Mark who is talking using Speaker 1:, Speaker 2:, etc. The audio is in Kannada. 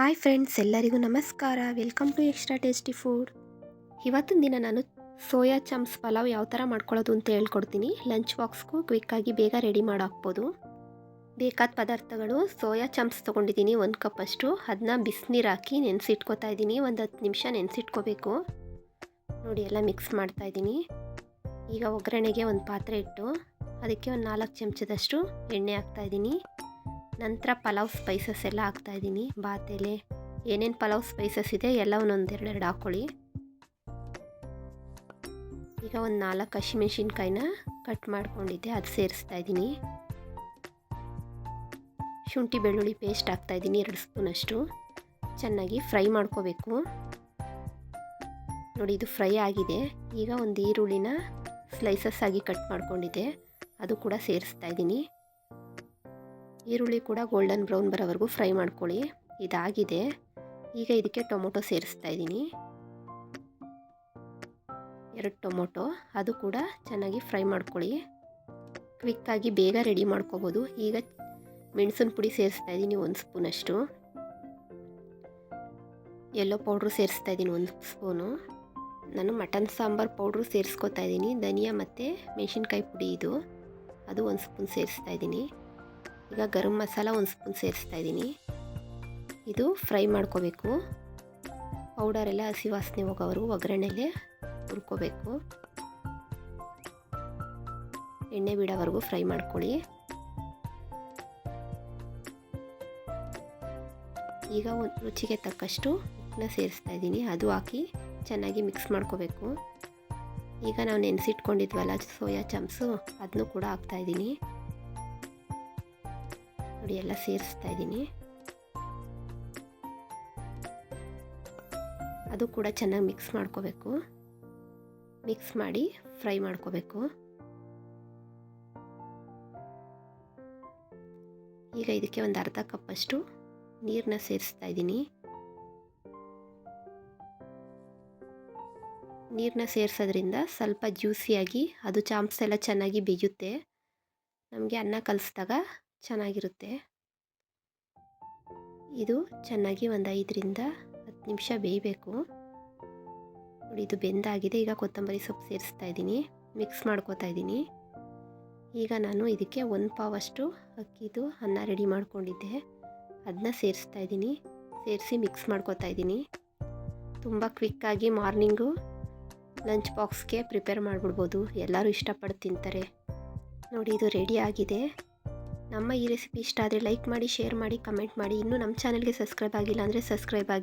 Speaker 1: ಹಾಯ್ ಫ್ರೆಂಡ್ಸ್, ಎಲ್ಲರಿಗೂ ನಮಸ್ಕಾರ. Welcome to extra tasty food ಇವತ್ತಿನ ದಿನ ನಾನು ಸೋಯಾ ಚಮ್ಸ್ ಪಲಾವ್ ಯಾವ ಥರ ಮಾಡ್ಕೊಳ್ಳೋದು ಅಂತ ಹೇಳ್ಕೊಡ್ತೀನಿ. ಲಂಚ್ ಬಾಕ್ಸ್ಗೂ ಕ್ವಿಕ್ಕಾಗಿ ಬೇಗ ರೆಡಿ ಮಾಡಾಕ್ಬೋದು. ಬೇಕಾದ ಪದಾರ್ಥಗಳು, ಸೋಯಾ ಚಮ್ಸ್ ತೊಗೊಂಡಿದ್ದೀನಿ ಒಂದು ಕಪ್ಪಷ್ಟು ಅದನ್ನ ಬಿಸಿನೀರು ಹಾಕಿ ನೆನೆಸಿಟ್ಕೋತಾ ಇದ್ದೀನಿ. ಒಂದು ಹತ್ತು ನಿಮಿಷ ನೆನೆಸಿಟ್ಕೋಬೇಕು. ನೋಡಿ, ಎಲ್ಲ ಮಿಕ್ಸ್ ಮಾಡ್ತಾ ಇದ್ದೀನಿ. ಈಗ ಒಗ್ಗರಣೆಗೆ ಒಂದು ಪಾತ್ರೆ ಇಟ್ಟು, ಅದಕ್ಕೆ ಒಂದು ನಾಲ್ಕು ಚಮಚದಷ್ಟು ಎಣ್ಣೆ ಹಾಕ್ತಾ ಇದ್ದೀನಿ. ನಂತರ ಪಲಾವ್ ಸ್ಪೈಸಸ್ ಎಲ್ಲ ಹಾಕ್ತಾ ಇದ್ದೀನಿ. ಬಾತ್ ಎಲೆ ಏನೇನು ಪಲಾವ್ ಸ್ಪೈಸಸ್ ಇದೆ ಎಲ್ಲ ಒಂದೊಂದೆರಡೆರಡು ಹಾಕ್ಕೊಳ್ಳಿ ಈಗ ಒಂದು ನಾಲ್ಕು ಹಸಿಮೆಣ್ಸಿನ್ಕಾಯಿನ ಕಟ್ ಮಾಡ್ಕೊಂಡಿದ್ದೆ, ಅದು ಸೇರಿಸ್ತಾ ಇದ್ದೀನಿ. ಶುಂಠಿ ಬೆಳ್ಳುಳ್ಳಿ ಪೇಸ್ಟ್ ಹಾಕ್ತಾ ಇದ್ದೀನಿ, ಎರಡು ಸ್ಪೂನಷ್ಟು ಚೆನ್ನಾಗಿ ಫ್ರೈ ಮಾಡ್ಕೋಬೇಕು. ನೋಡಿ, ಇದು ಫ್ರೈ ಆಗಿದೆ. ಈಗ ಒಂದು ಈರುಳ್ಳಿನ ಸ್ಲೈಸಸ್ ಆಗಿ ಕಟ್ ಮಾಡ್ಕೊಂಡಿದ್ದೆ, ಅದು ಕೂಡ ಸೇರಿಸ್ತಾ ಇದ್ದೀನಿ. ಈರುಳ್ಳಿ ಕೂಡ ಗೋಲ್ಡನ್ ಬ್ರೌನ್ ಬರೋವರೆಗೂ ಫ್ರೈ ಮಾಡ್ಕೊಳ್ಳಿ. ಇದಾಗಿದೆ. ಈಗ ಇದಕ್ಕೆ ಟೊಮೊಟೊ ಸೇರಿಸ್ತಾ ಇದ್ದೀನಿ. ಎರಡು ಟೊಮೊಟೊ, ಅದು ಕೂಡ ಚೆನ್ನಾಗಿ ಫ್ರೈ ಮಾಡ್ಕೊಳ್ಳಿ. ಕ್ವಿಕ್ಕಾಗಿ ಬೇಗ ರೆಡಿ ಮಾಡ್ಕೋಬೋದು. ಈಗ ಮೆಣಸಿನ ಪುಡಿ ಸೇರಿಸ್ತಾ ಇದ್ದೀನಿ ಒಂದು ಸ್ಪೂನಷ್ಟು ಎಲ್ಲೋ ಪೌಡ್ರು ಸೇರಿಸ್ತಾ ಇದ್ದೀನಿ ಒಂದು ಸ್ಪೂನು ನಾನು ಮಟನ್ ಸಾಂಬಾರು ಪೌಡ್ರು ಸೇರಿಸ್ಕೊತಾ ಇದ್ದೀನಿ. ಧನಿಯಾ ಮತ್ತು ಮೆಣಸಿನ್ಕಾಯಿ ಪುಡಿ ಇದು. ಅದು ಒಂದು ಸ್ಪೂನ್ ಸೇರಿಸ್ತಾ ಇದ್ದೀನಿ. ಈಗ ಗರಂ ಮಸಾಲ ಒಂದು ಸ್ಪೂನ್ ಸೇರಿಸ್ತಾ ಇದ್ದೀನಿ. ಇದು ಫ್ರೈ ಮಾಡ್ಕೋಬೇಕು. ಪೌಡರೆಲ್ಲ ಹಸಿ ವಾಸನೆ ಹೋಗೋವರೆಗೂ ಒಗ್ಗರಣೆಲೆ ಹುರ್ಕೋಬೇಕು. ಎಣ್ಣೆ ಬಿಡೋವರೆಗೂ ಫ್ರೈ ಮಾಡ್ಕೊಳ್ಳಿ. ಈಗ ಒಂದು ರುಚಿಗೆ ತಕ್ಕಷ್ಟು ಉಪ್ಪನ್ನ ಸೇರಿಸ್ತಾ ಇದ್ದೀನಿ. ಅದು ಹಾಕಿ ಚೆನ್ನಾಗಿ ಮಿಕ್ಸ್ ಮಾಡ್ಕೋಬೇಕು. ಈಗ ನಾವು ನೆನೆಸಿಟ್ಕೊಂಡಿದ್ವಲ್ಲ, ಸೋಯಾ ಚಮ್ಸು ಅದನ್ನು ಕೂಡ ಹಾಕ್ತಾಯಿದ್ದೀನಿ ನೋಡಿ, ಎಲ್ಲ ಸೇರಿಸ್ತಾ ಇದ್ದೀನಿ. ಅದು ಕೂಡ ಚೆನ್ನಾಗಿ ಮಿಕ್ಸ್ ಮಾಡ್ಕೋಬೇಕು. ಮಿಕ್ಸ್ ಮಾಡಿ ಫ್ರೈ ಮಾಡ್ಕೋಬೇಕು. ಈಗ ಇದಕ್ಕೆ ಒಂದು ಅರ್ಧ ಕಪ್ಪಷ್ಟು ನೀರನ್ನ ಸೇರಿಸ್ತಾ ಇದ್ದೀನಿ. ನೀರನ್ನ ಸೇರಿಸೋದ್ರಿಂದ ಸ್ವಲ್ಪ ಜ್ಯೂಸಿಯಾಗಿ ಅದು ಚಾಂಪ್ಸ್ ಎಲ್ಲ ಚೆನ್ನಾಗಿ ಬೇಯುತ್ತೆ. ನಮಗೆ ಅನ್ನ ಕಲಿಸಿದಾಗ ಚೆನ್ನಾಗಿರುತ್ತೆ. ಇದು ಚೆನ್ನಾಗಿ ಒಂದು ಐದರಿಂದ ಹತ್ತು ನಿಮಿಷ ಬೇಯಬೇಕು. ನೋಡಿ ಇದು ಬೆಂದಾಗಿದೆ. ಈಗ ಕೊತ್ತಂಬರಿ ಸೊಪ್ಪು ಸೇರಿಸ್ತಾ ಇದ್ದೀನಿ. ಮಿಕ್ಸ್ ಮಾಡ್ಕೋತಾ ಇದ್ದೀನಿ. ಈಗ ನಾನು ಇದಕ್ಕೆ ಒಂದು ಪಾವಷ್ಟು ಅಕ್ಕಿದು ಅನ್ನ ರೆಡಿ ಮಾಡ್ಕೊಂಡಿದ್ದೆ. ಅದನ್ನ ಸೇರಿಸ್ತಾ ಇದ್ದೀನಿ. ಸೇರಿಸಿ ಮಿಕ್ಸ್ ಮಾಡ್ಕೋತಾ ಇದ್ದೀನಿ. ತುಂಬ ಕ್ವಿಕ್ಕಾಗಿ ಮಾರ್ನಿಂಗು ಲಂಚ್ ಬಾಕ್ಸ್ಗೆ ಪ್ರಿಪೇರ್ ಮಾಡಿಬಿಡ್ಬೋದು. ಎಲ್ಲರೂ ಇಷ್ಟಪಟ್ಟು ತಿಂತಾರೆ. ನೋಡಿ ಇದು ರೆಡಿ ಆಗಿದೆ. ನಮ್ಮ ಈ ರೆಸಿಪಿ ಇಷ್ಟ ಆದರೆ ಲೈಕ್ ಮಾಡಿ, ಶೇರ್ ಮಾಡಿ, ಕಮೆಂಟ್ ಮಾಡಿ. ಇನ್ನೂ ನಮ್ಮ ಚಾನಲ್ಗೆ ಸಬ್ಸ್ಕ್ರೈಬ್ ಆಗಿಲ್ಲ ಅಂದರೆ ಸಬ್ಸ್ಕ್ರೈಬ್ ಆಗಿ